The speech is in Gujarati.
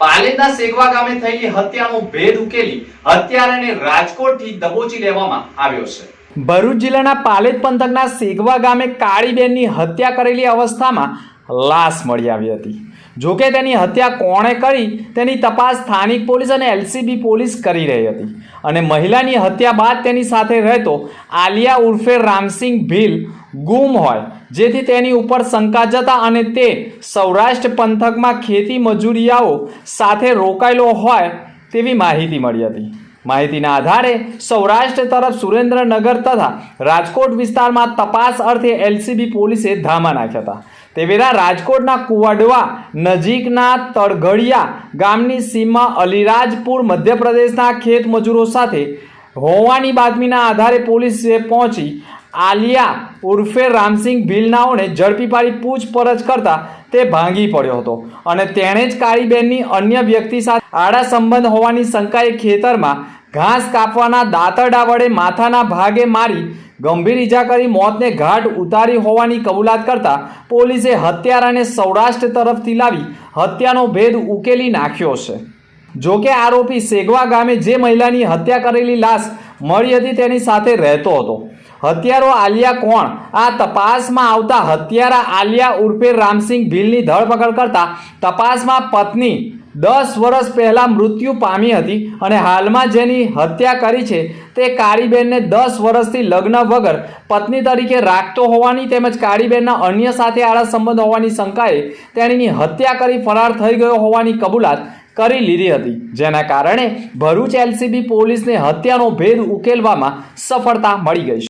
પાલેજના સેગવા ગામે થયેલી હત્યાનો ભેદ ઉકેલી હત્યારાને રાજકોટથી દબોચી લેવામાં આવ્યો છે. ભરૂચ જિલ્લાના પાલેજ પંથકના સેગવા ગામે કાળીબેનની હત્યા કરેલી અવસ્થામાં લાશ મળી આવી હતી. જોકે તેની હત્યા કોણે કરી તેની તપાસ સ્થાનિક પોલીસ અને એલસીબી પોલીસ કરી રહી હતી. અને મહિલાની હત્યા બાદ તેની સાથે રહેતો આલિયા ઉર્ફે રામસિંગ ભીલ ગુમ હોય. જેથી તેની ઉપર શંકા જતા અને તે સૌરાષ્ટ્ર પંથકમાં ખેતી મજૂરિયાઓ સાથે રોકાયેલો હોય તેવી માહિતી મળી હતી. માહિતીના આધારે સૌરાષ્ટ્ર તરફ સુરેન્દ્રનગર તથા રાજકોટ વિસ્તારમાં તપાસ અર્થે એલસીબી પોલીસે ધામા નાખ્યા હતા. તે વેળા રાજકોટના કુવાડવા નજીકના તળઘડિયા ગામની સીમા અલીરાજપુર મધ્યપ્રદેશના ખેત મજૂરો સાથે હોવાની બાતમીના આધારે પોલીસે પહોંચી આલિયા ઉર્ફે રામસિંગ ભીલનાઓને ઝડપી પાડી પૂછપરછ કરતા તે ભાંગી પડ્યો હતો. અને તેણે જ કાળીબેનની અન્ય વ્યક્તિ સાથે આડા સંબંધ હોવાની શંકાએ ખેતરમાં ઘાસ કાપવાના દાંતરડા વડે માથાના ભાગે મારી ગંભીર ઈજા કરી મોતને ઘાટ ઉતારી હોવાની કબૂલાત કરતા પોલીસે હત્યારાને સૌરાષ્ટ્ર તરફથી લાવી હત્યાનો ભેદ ઉકેલી નાખ્યો છે. જોકે આરોપી સેગવા ગામે જે મહિલાની હત્યા કરેલી લાશ મળી હતી તેની સાથે રહેતો હતો. હત્યારો આલિયા કોણ? આ તપાસમાં આવતા હત્યારા આલિયા ઉર્ફે રામસિંહ ભીલની ધરપકડ કરતા તપાસમાં પત્ની દસ વર્ષ પહેલાં મૃત્યુ પામી હતી અને હાલમાં જેની હત્યા કરી છે તે કાળીબેનને દસ વર્ષથી લગ્ન વગર પત્ની તરીકે રાખતો હોવાની તેમજ કાળીબેનના અન્ય સાથે આડા સંબંધ હોવાની શંકાએ તેણીની હત્યા કરી ફરાર થઈ ગયો હોવાની કબૂલાત કરી લીધી હતી. જેના કારણે ભરૂચ એલસીબી પોલીસને હત્યાનો ભેદ ઉકેલવામાં સફળતા મળી ગઈ છે.